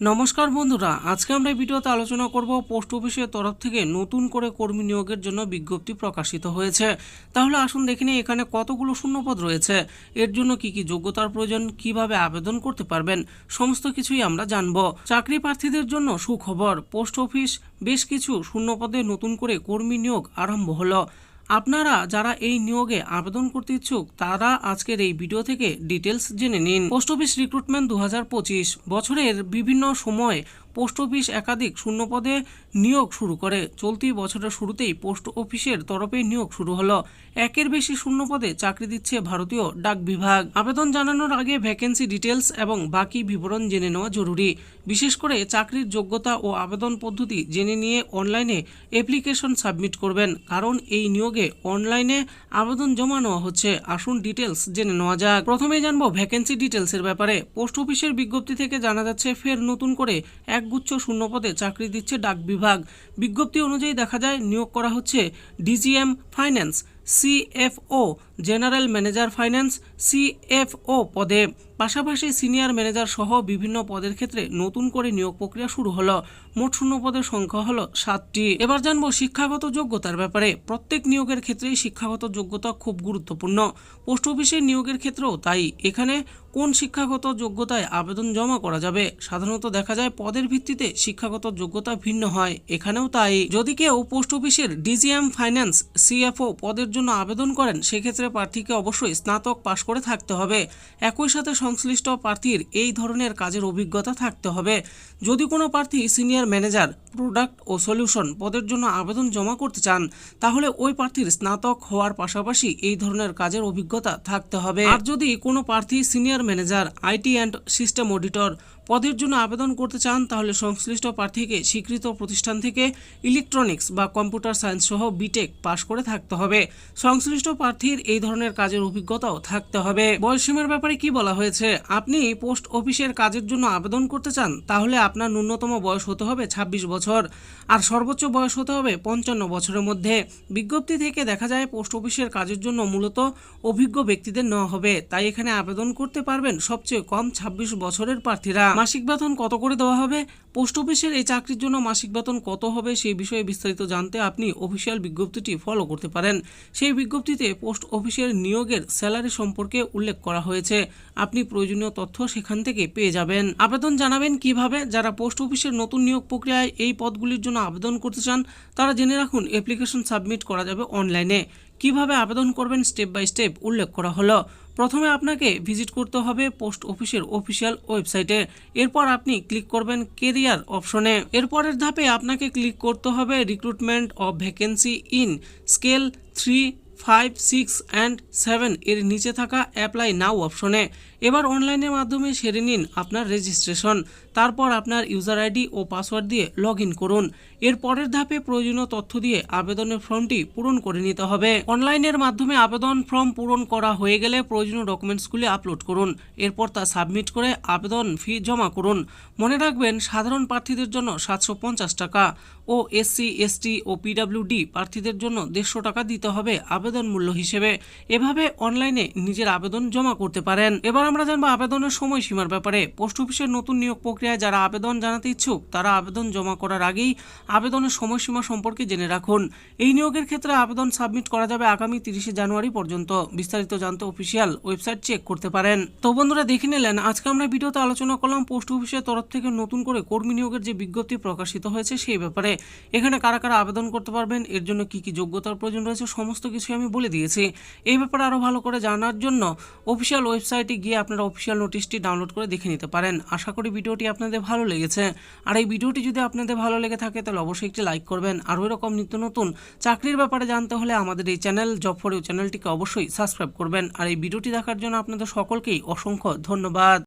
নমস্কার বন্ধুরা, আজকে আমরা এই ভিডিওতে আলোচনা করব পোস্ট অফিসের তরফ থেকে নতুন করে কর্মী নিয়োগের জন্য বিজ্ঞপ্তি প্রকাশিত হয়েছে। তাহলে আসুন দেখে এখানে কতগুলো শূন্যপদ রয়েছে। এর জন্য কি কি যোগ্যতার প্রয়োজন, কীভাবে আবেদন করতে পারবেন, সমস্ত কিছুই আমরা জানব। চাকরি প্রার্থীদের জন্য সুখবর, পোস্ট অফিস বেশ কিছু শূন্যপদে নতুন করে কর্মী নিয়োগ আরম্ভ হলো। আপনারা যারা এই নিয়োগে আবেদন করতে ইচ্ছুক, তারা আজকের এই ভিডিও থেকে ডিটেলস জেনে নিন। পোস্ট অফিস রিক্রুটমেন্ট দু হাজার পঁচিশ। বছরের বিভিন্ন সময়ে পোস্ট অফিস একাধিক শূন্যপদে নিয়োগ শুরু করে। চলতি বছরের শুরুতেই পোস্ট অফিসের তরফে নিয়োগ শুরু হলো। একের বেশি শূন্যপদে চাকরি দিচ্ছে ভারতীয় ডাক বিভাগ। আবেদন জানানোর আগে ভ্যাকেন্সি ডিটেলস এবং বাকি বিবরণ জেনে নেওয়া জরুরি। বিশেষ করে চাকরির যোগ্যতা ও আবেদন পদ্ধতি জেনে নিয়ে অনলাইনে অ্যাপ্লিকেশন সাবমিট করবেন। কারণ এই নিয়োগে অনলাইনে আবেদন জমা নেওয়া হচ্ছে। আসুন ডিটেলস জেনে নেওয়া যাক। প্রথমেই জানব ভ্যাকেন্সি ডিটেলসের ব্যাপারে। পোস্ট অফিসের বিজ্ঞপ্তি থেকে জানা যাচ্ছে, ফের নতুন করে একগুচ্ছ শূন্যপদে চাকরি দিচ্ছে ডাক বিভাগ। বিজ্ঞপ্তি অনুযায়ী দেখা যায়, নিয়োগ করা হচ্ছে DGM finance, CFO, general manager finance CFO পদে। পাশাপাশি সিনিয়র ম্যানেজার সহ বিভিন্ন পদের ক্ষেত্রে নতুন করে নিয়োগ প্রক্রিয়া শুরু হলো। মোট শূন্য পদের সংখ্যা হলো সাতটি। এবার জানব শিক্ষাগত যোগ্যতার ব্যাপারে। প্রত্যেক নিয়োগের ক্ষেত্রেই শিক্ষাগত যোগ্যতা খুব গুরুত্বপূর্ণ। পোস্ট অফিসের নিয়োগের ক্ষেত্রেও তাই। এখানে কোন শিক্ষাগত যোগ্যতায় আবেদন জমা করা যাবে? সাধারণত দেখা যায় পদের ভিত্তিতে শিক্ষাগত যোগ্যতা ভিন্ন হয়। এখানেও তাই। যদি কেউ পোস্ট অফিসের ডিজিএম ফাইন্যান্স সিএফও পদের জন্য আবেদন করেন, সেক্ষেত্রে প্রার্থীকে অবশ্যই স্নাতক পাশ করে থাকতে হবে। একই সাথে সংশ্লিষ্ট প্রার্থীর এই ধরনের কাজের অভিজ্ঞতা থাকতে হবে। যদি কোনো প্রার্থী সিনিয়র ম্যানেজার, প্রোডাক্ট ও সলিউশন পদের জন্য আবেদন জমা করতে চান, তাহলে ওই প্রার্থীর স্নাতক হওয়ার পাশাপাশি এই ধরনের কাজের অভিজ্ঞতা থাকতে হবে। আর যদি কোনো প্রার্থী senior manager, IT and system auditor পদের জন্য আবেদন করতে চান, তাহলে সংশ্লিষ্ট প্রার্থীকে স্বীকৃত প্রতিষ্ঠান থেকে ইলেকট্রনিক্স বা কম্পিউটার সায়েন্স সহ বিটেক পাশ করে থাকতে হবে। সংশ্লিষ্ট প্রার্থীর এই ধরনের কাজের অভিজ্ঞতাও থাকতে হবে। বয়সীমার ব্যাপারে কি বলা হয়েছে? আপনি পোস্ট অফিসের কাজের জন্য আবেদন করতে চান, তাহলে আপনার ন্যূনতম বয়স হতে হবে ২৬ বছর, আর সর্বোচ্চ বয়স হতে হবে পঞ্চান্ন বছরের মধ্যে। বিজ্ঞপ্তি থেকে দেখা যায়, পোস্ট অফিসের কাজের জন্য মূলত অভিজ্ঞ ব্যক্তিদের নেওয়া হবে, তাই এখানে আবেদন করতে পারবেন সবচেয়ে কম ২৬ বছরের প্রার্থীরা। মাসিক বেতন কত করে দেওয়া হবে? পোস্ট অফিসের এই চাকরির জন্য মাসিক বেতন কত হবে সেই বিষয়ে বিস্তারিত জানতে আপনি অফিসিয়াল বিজ্ঞপ্তিটি ফলো করতে পারেন। সেই বিজ্ঞপ্তিতে পোস্ট অফিসের নিয়োগের স্যালারি সম্পর্কে উল্লেখ করা হয়েছে। আপনি প্রয়োজনীয় তথ্য সেখান থেকে পেয়ে যাবেন। আবেদন জানাবেন কীভাবে? যারা পোস্ট অফিসের নতুন নিয়োগ প্রক্রিয়ায় এই পদগুলির জন্য আবেদন করতে চান, তারা জেনে রাখুন অ্যাপ্লিকেশন সাবমিট করা যাবে অনলাইনে কীভাবে আবেদন করবেন স্টেপ বাই স্টেপ উল্লেখ করা হলো। প্রথমে আপনাকে ভিজিট করতে হবে পোস্ট অফিসের অফিসিয়াল ওয়েবসাইটে। এরপর আপনি ক্লিক করবেন কেরিয়ার অপশনে। এরপরের ধাপে আপনাকে ক্লিক করতে হবে recruitment of vacancy in scale three, five, six and seven. এর নিচে থাকা অ্যাপ্লাই নাও অপশনে। এবার অনলাইনের মাধ্যমে সেরে নিন আপনার রেজিস্ট্রেশন, তারপর আপনার ইউজার আইডি ও পাসওয়ার্ড দিয়ে লগ করুন। এর পরের ধাপে প্রয়োজনীয় তথ্য দিয়ে আবেদনের ফর্মটি পূরণ করে নিতে হবে। অনলাইনের মাধ্যমে আবেদন ফর্ম পূরণ করা হয়ে গেলে প্রয়োজনীয় ডকুমেন্টসগুলি আপলোড করুন, এরপর তা সাবমিট করে আবেদন ফি জমা করুন। মনে রাখবেন, সাধারণ প্রার্থীদের জন্য সাতশো পঞ্চাশ টাকা ও এসসি এসটি ও পিডাব্লিউডি প্রার্থীদের জন্য দেড়শো টাকা দিতে হবে আবেদন মূল্য হিসেবে। এভাবে অনলাইনে নিজের আবেদন জমা করতে পারেন। এবার আমরা জানব আবেদনের সময়সীমার ব্যাপারে। পোস্ট অফিসের নতুন নিয়োগ প্রক্রিয়ায় যারা আবেদন জানাতে ইচ্ছুক, তারা আবেদন জমা করার আগেই আবেদনের সময়সীমা সম্পর্কে জেনে রাখুন। এই নিয়োগের ক্ষেত্রে আবেদন সাবমিট করা যাবে আগামী তিরিশে জানুয়ারি পর্যন্ত। বিস্তারিত জানতে অফিসিয়াল ওয়েবসাইট চেক করতে পারেন। তো বন্ধুরা, দেখে নিলেন, আজকে আমরা ভিডিওতে আলোচনা করলাম পোস্ট অফিসের তরফ থেকে নতুন করে কর্মী নিয়োগের যে বিজ্ঞপ্তি প্রকাশিত হয়েছে সেই ব্যাপারে। এখানে কারা কারা আবেদন করতে পারবেন, এর জন্য কি কি যোগ্যতার প্রয়োজন রয়েছে, সমস্ত কিছু আমি বলে দিয়েছি। এই ব্যাপারে আরও ভালো করে জানার জন্য অফিসিয়াল ওয়েবসাইটে গিয়ে আপনারা অফিসিয়াল নোটিশটি ডাউনলোড করে দেখে নিতে পারেন। আশা করি ভিডিওটি আপনাদের ভালো লেগেছে। আর এই ভিডিওটি যদি আপনাদের ভালো লেগে থাকে, তাহলে অবশ্যই একটি লাইক করবেন। আরও এরকম নিত্য নতুন চাকরির ব্যাপারে জানতে হলে আমাদের এই চ্যানেল জব ফর ইউ চ্যানেলটিকে অবশ্যই সাবস্ক্রাইব করবেন। আর এই ভিডিওটি দেখার জন্য আপনাদের সকলকেই অসংখ্য ধন্যবাদ।